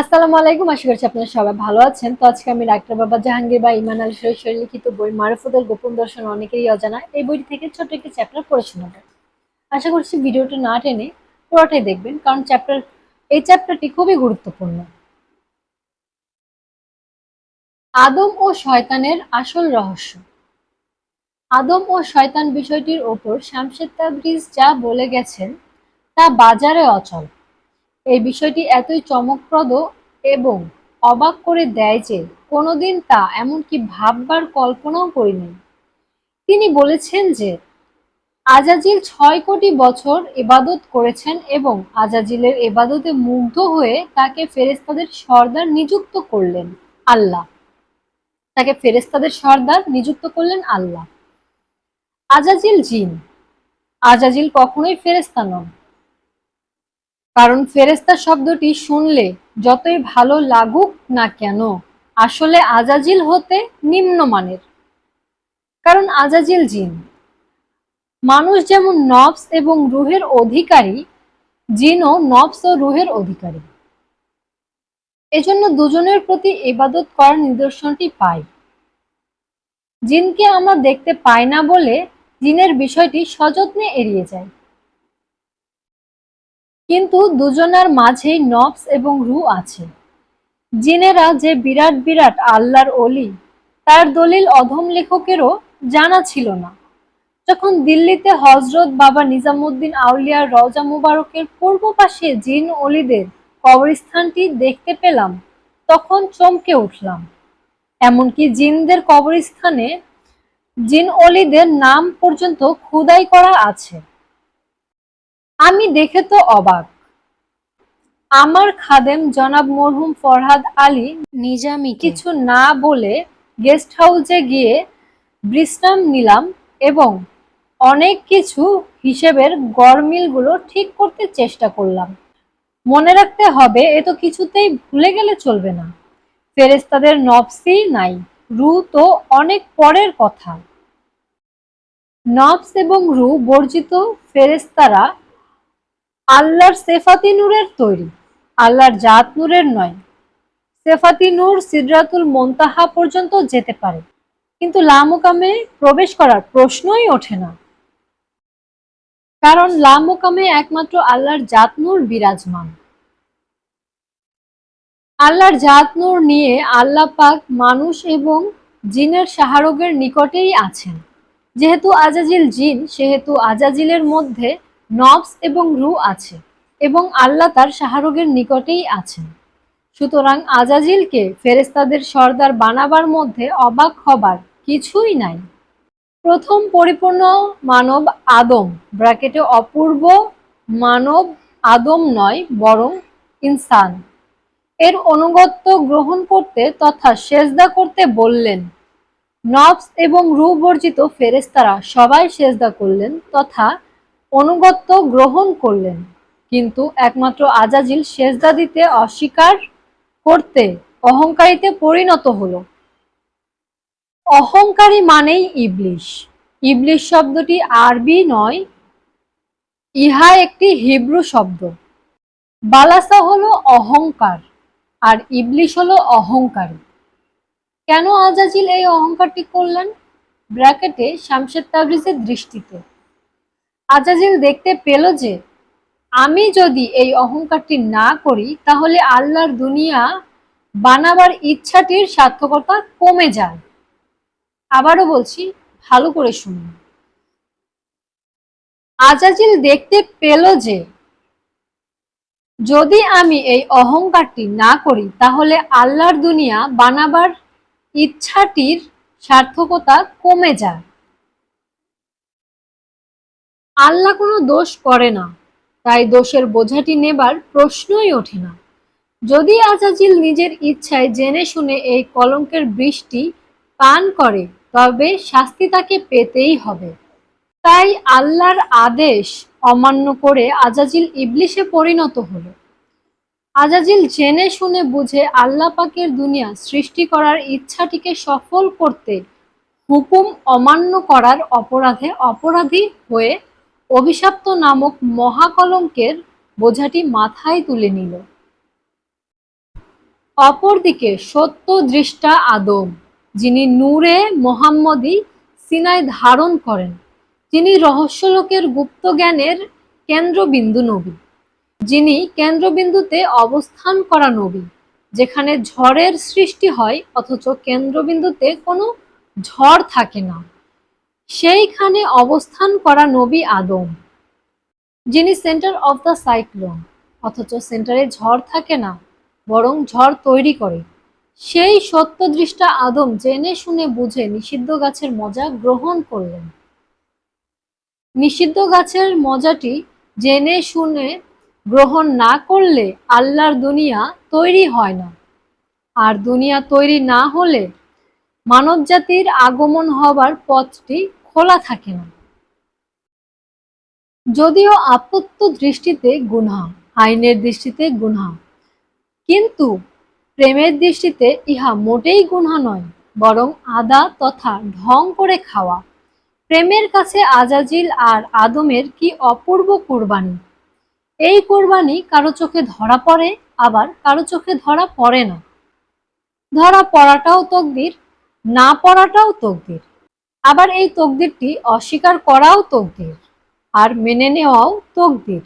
আসসালামু আলাইকুম, আশা করছি আপনারা সবাই ভালো আছেন। তো আজকে আমি ডাক্তার বাবা জাহাঙ্গীর বা ইমান আল শরীর লিখিত বই মারুফুদের গোপন দর্শন অনেকেরই অজানা। এই বইটি থেকে ছোট একটি চ্যাপ্টার পড়ে শোনাবেন আশা করছি ভিডিওটা না টেনে পুরোটাই দেখবেন, কারণ চ্যাপ্টার এই চ্যাপ্টারটি খুবই গুরুত্বপূর্ণ। আদম ও শয়তানের আসল রহস্য। আদম ও শয়তান বিষয়টির ওপর শামশেদ তাবরিজ যা বলে গেছেন, তা বাজারে অচল। এই বিষয়টি এতই চমকপ্রদ এবং অবাক করে দেয় যে কোনোদিন তা এমনকি ভাববার কল্পনাও করিনি। তিনি বলেছেন যে, আজাজিল ছয় কোটি বছর এবাদত করেছেন এবং আজাজিলের এবাদতে মুগ্ধ হয়ে তাকে ফেরেস্তাদের সর্দার নিযুক্ত করলেন আল্লাহ। তাকে ফেরেস্তাদের সর্দার নিযুক্ত করলেন আল্লাহ। আজাজিল জিন। আজাজিল কখনোই ফেরেস্তা নন। কারণ ফেরেস্তা শব্দটি শুনলে যতই ভালো লাগুক না কেন, আসলে আজাজিল হতে নিম্নমানের। কারণ আজাজিল জিন। মানুষ যেমন নফস এবং রুহের অধিকারী, জিনও নফস ও রুহের অধিকারী। এজন্য দুজনের প্রতি ইবাদত করার নিদর্শনটি পাই। জিনকে আমরা দেখতে পাই না বলে জিনের বিষয়টি সযত্নে এড়িয়ে যায় কিন্তু দুজনার মাঝেই নফস এবং রু আছে। জিনেরা যে বিরাট বিরাট আল্লাহর অলি তার দলিল অধম লেখকেরও জানা ছিল না। যখন দিল্লিতে হজরত বাবা নিজামুদ্দিন আউলিয়ার রওজা মুবারকের পূর্ব পাশে জিন অলিদের কবরস্থানটি দেখতে পেলাম, তখন চমকে উঠলাম। এমনকি জিনদের কবরস্থানে জিন অলিদের নাম পর্যন্ত খুদাই করা আছে। আমি দেখে তো অবাক। আমার খাদেম জনাব মরহুম ফরহাদ আলী নিজামি কিছু না বলে গেস্ট হাউসে গিয়ে বিশ্রাম নিলাম এবং অনেক কিছু হিসেবের গরমিলগুলো ঠিক করতে চেষ্টা করলাম। মনে রাখতে হবে এ তো কিছুতেই ভুলে গেলে চলবে না। ফেরেস্তাদের নবসি নাই রু তো অনেক পরের কথা। নবস এবং রু বর্জিত ফেরেস্তারা আল্লাহর সেফাতি নূরের তৈরি, আল্লাহর জাত নূরের নয়। সেফাতি নূর সিদরাতুল মন্তাহা পর্যন্ত যেতে পারে, কিন্তু লামুকামে প্রবেশ করার প্রশ্নই ওঠে না। কারণ লামুকামে একমাত্র আল্লাহর জাত নূর বিরাজমান। আল্লাহর জাত নূর নিয়ে আল্লাহ পাক মানুষ এবং জিনের সাহারোগের নিকটেই আছেন। যেহেতু আজাজিল জিন, সেহেতু আজাজিলের মধ্যে নবস এবং রু আছে এবং আল্লাহ তার শাহরুগের নিকটেই আছেন। সুতরাং আজাজিলকে ফেরেস্তাদের সর্দার বানাবার মধ্যে অবাক হবার কিছুই নাই। প্রথম পরিপূর্ণ মানব আদম, ব্র্যাকেটে অপূর্ব মানব আদম নয়, বরং ইনসান। এর অনুগত্য গ্রহণ করতে তথা সেজদা করতে বললেন। নবস এবং রু বর্জিত ফেরেস্তারা সবাই সেজদা করলেন তথা অনুগত্য গ্রহণ করলেন। কিন্তু একমাত্র আজাজিল সেজদা দিতে অস্বীকার করতে অহংকারীতে পরিণত হলো। অহংকারী মানেই ইবলিশ। ইবলিশ শব্দটি আরবি নয়, ইহা একটি হিব্রু শব্দ। বালাসা হলো অহংকার, আর ইবলিশ হলো অহংকারী। কেন আজাজিল এই অহংকারটি করলেন? ব্র্যাকেটে শামশেদ তাবরিজের দৃষ্টিতে। আজাজিল দেখতে পেল যে, আমি যদি এই অহংকারটি না করি, তাহলে আল্লাহর দুনিয়া বানাবার ইচ্ছাটির সার্থকতা কমে যায়। আবারও বলছি, ভালো করে শুনুন। আজাজিল দেখতে পেল যে, যদি আমি এই অহংকারটি না করি, তাহলে আল্লাহর দুনিয়া বানাবার ইচ্ছাটির সার্থকতা কমে যায়। আল্লাহ কোনো দোষ করে না, তাই দোষের বোঝাটি নেবার প্রশ্নই ওঠে না। যদি আজাজিল নিজের ইচ্ছায় জেনে শুনে এই কলঙ্কের বৃষ্টি পান করে, তবে শাস্তি তাকে পেতেই হবে। তাই আল্লাহর আদেশ অমান্য করে আজাজিল ইবলিশে পরিণত হলো। আজাজিল জেনে শুনে বুঝে আল্লাহ পাকের দুনিয়া সৃষ্টি করার ইচ্ছাটিকে সফল করতে হুকুম অমান্য করার অপরাধে অপরাধী হয়ে অভিশপ্ত নামক মহাকলঙ্কের বোঝাটি মাথায় তুলে নিল। অপরদিকে সত্য দৃষ্টা আদম, যিনি নূরে মোহাম্মদী সিনায় ধারণ করেন, যিনি রহস্যলোকের গুপ্ত জ্ঞানের কেন্দ্রবিন্দু নবী, যিনি কেন্দ্রবিন্দুতে অবস্থান করা নবী, যেখানে ঝড়ের সৃষ্টি হয়, অথচ কেন্দ্রবিন্দুতে কোনো ঝড় থাকে না। সেইখানে অবস্থান করা নবী আদম, যিনি সেন্টার অফ দ্য সাইক্লোন অথচ সেন্টারে ঝড় থাকে না, বরং ঝড় তৈরি করে। সেই সত্যদৃষ্টা আদম জেনে শুনে বুঝে নিষিদ্ধ গাছের মজা গ্রহণ করলেন। নিষিদ্ধ গাছের মজাটি জেনে শুনে গ্রহণ না করলে আল্লাহর দুনিয়া তৈরি হয় না। আর দুনিয়া তৈরি না হলে মানবজাতির আগমন হবার পথটি খোলা থাকে না। যদিও আপত্ত দৃষ্টিতে গুনহা, আইনের দৃষ্টিতে গুনহা, কিন্তু প্রেমের দৃষ্টিতে ইহা মোটেই গুনহা নয়, বরং আদা তথা ঢং করে খাওয়া। প্রেমের কাছে আজাজিল আর আদমের কি অপূর্ব কোরবানি? এই কোরবানি কারও চোখে ধরা পড়ে, আবার কারও চোখে ধরা পড়ে না। ধরা পড়াটাও তকদির না পড়াটাও তকদির। আবার এই তকদিরটি অস্বীকার করাও তকদির আর মেনে নেওয়াও তকদির।